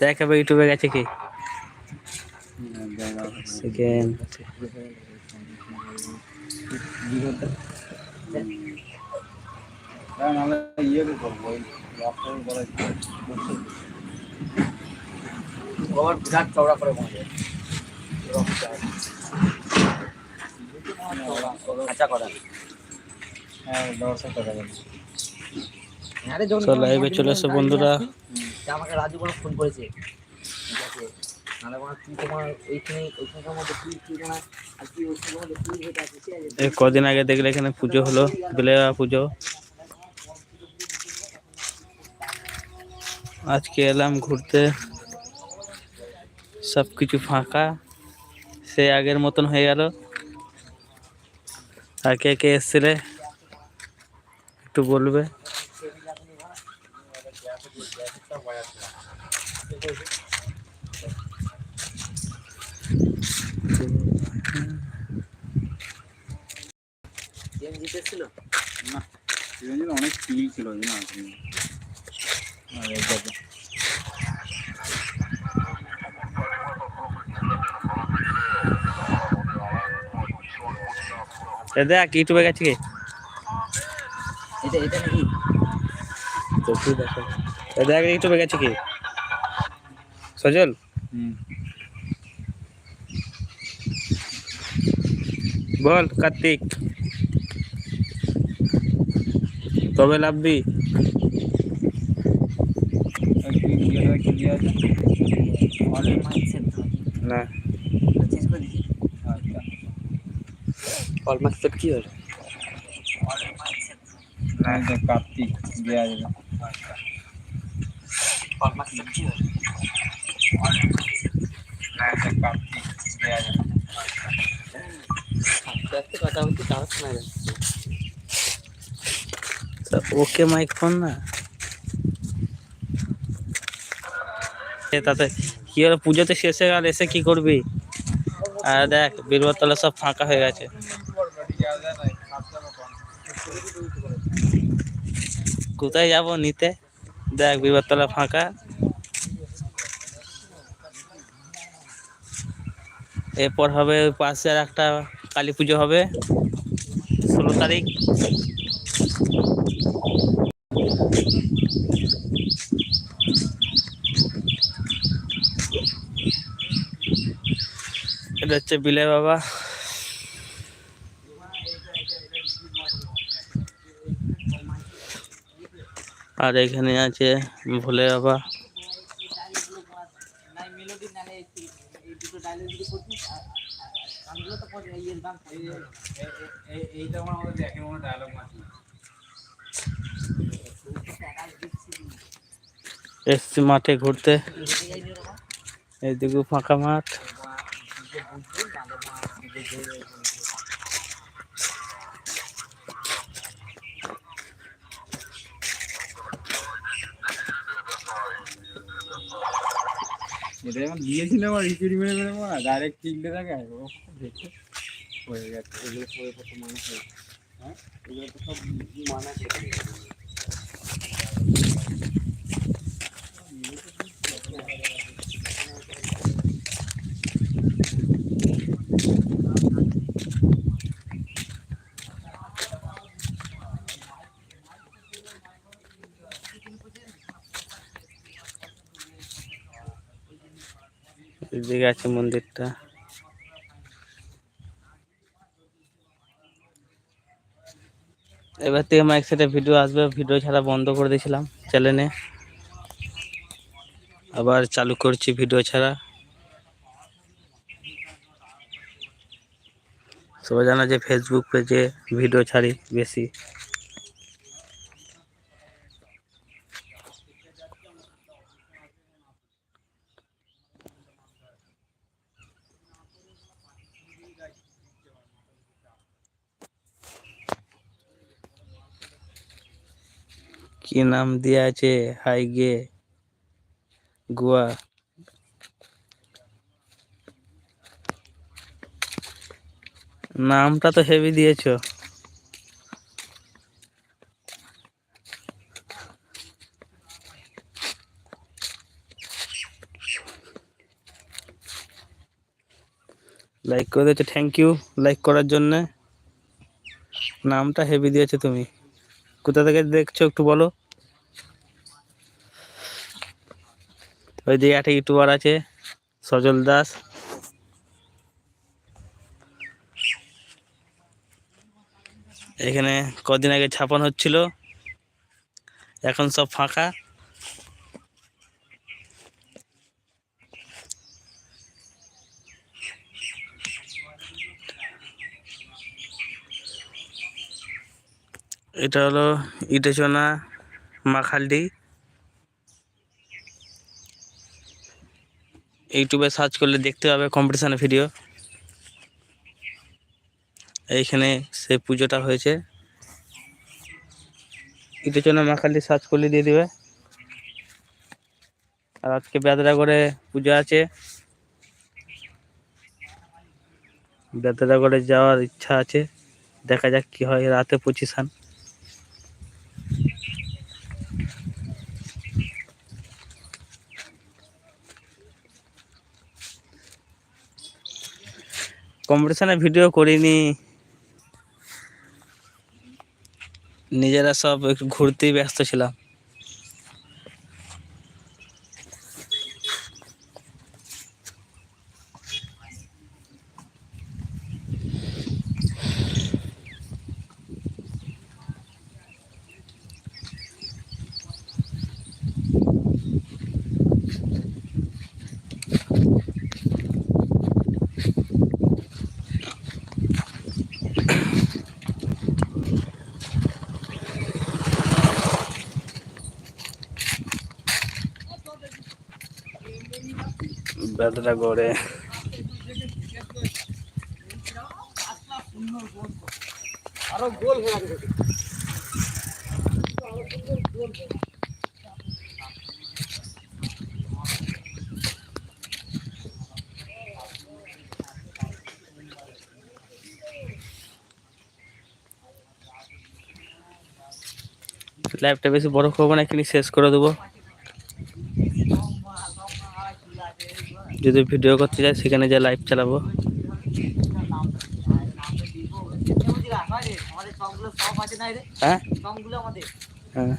দেখ এবার ইউটিউবে গেছে কি? সেকেন্ড করা বিরাট চওড়া করে। বাঁধে খাঁচা করা হ্যাঁ চলে এসো বন্ধুরা। আমাকে রাজু বড় ফোন করেছে। ঠিক আছে? নাহলে বলে তুই তোমার ওইখানে ওইখানকার মধ্যে তুই তুই না আর তুই ওইখানকার মধ্যে তুই হয়ে আছিস ঠিক আছে? এই কদিন আগে দেখলে এখানে পুজো হলো বিলেয়া পুজো। আজকে এলাম ঘুরতে। সব কিছু ফাঁকা। সে আগের মতন হয়ে গেল। আর কে কে এসছিলে? একটু বলবে। গেম জিতেছিল না চিরঞ্জিত অনেক স্কিল ছিল না দেখো ইউটিউবে গেছে এটা এটা নাকি? দেখো দেখ ইউটিউবে গেছে কি? সজল? হুম। বল কার্তিক। কবে লাভবি? না। কল মাস্টার কি হলো না কার্তিক দেওয়া যাবে। যাচ্ছে ওকে মাইক ফোন না? তাতে কি হলো? পুজোতে শেষে গেল, এসে কি করবি? আর দেখ বীরবতলা সব ফাঁকা হয়ে গেছে। কোথায় যাব নিতে? দেখ বীরবতলা ফাঁকা। এরপর হবে পাশে আর একটা কালী পুজো হবে, ষোলো তারিখ। এটা হচ্ছে বিলে বাবা আর এখানে আছে ভোলে বাবা নাই মেলোডি নালে এই দুটো ডায়লগ যদি করছিস আর গানগুলো তো পড়ে এই গান এইটা আমার আমাদের দেখে মনে ডায়লগ মাছ এসছি মাঠে ঘুরতে। এইদিকে ফাঁকা মাঠ। এটা যখন দিয়েছিলাম আর রিপিট মেরে মেরে মারা ডাইরেক্ট কিনতে থাকে। ও দেখে হয়ে গেছে। এগুলো কত মানুষ হয়েছে। হ্যাঁ? এগুলো তো সব মানা এদিকে আছে মন্দিরটা। এবার থেকে মাইক সেটে ভিডিও আসবে, ভিডিও ছাড়া বন্ধ করে দিয়েছিলাম চ্যানেলে আবার চালু করছি ভিডিও ছাড়া। সবাই জানা যে ফেসবুক পেজে ভিডিও ছাড়ি বেশি। কি নাম দিয়া আছে হাইগে গোয়া। নামটা তো হেভি দিয়েছ। লাইক করে দিয়েছ থ্যাংক ইউ লাইক করার জন্যে। নামটা হেভি দিয়েছ তুমি। কোথা থেকে দেখছ একটু বলো। ওই দিকে একটা ইউটিউবার আছে, সজল দাস। এখানে কদিন আগে ছাপানো হচ্ছিল, এখন সব ফাঁকা। এটা হলো ইটেচনা মাখালডি। ইউটিউবে সার্চ করলে দেখতে পাবে কম্পিটিশানের ভিডিও এইখানে সেই পুজোটা হয়েছে। ইটেচনা মাখালডি সার্চ করলে দিয়ে দেবে। আর আজকে করে পুজো আছে। করে যাওয়ার ইচ্ছা আছে। দেখা যাক কি হয়, রাতে পজিশন কম্পিটিশনে ভিডিও করিনি। নিজেরা সব একটু ঘুরতেই ব্যস্ত ছিলাম। বেদরা গড়ে। আরও বেশি বড় করব না এখানে শেষ করে দেবো। যদি ভিডিও করতে যাই সেখানে যা লাইভ চালাবো। হ্যাঁ? হ্যাঁ।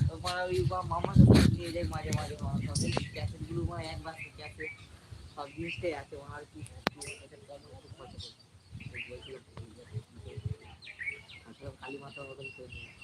খালি নিয়ে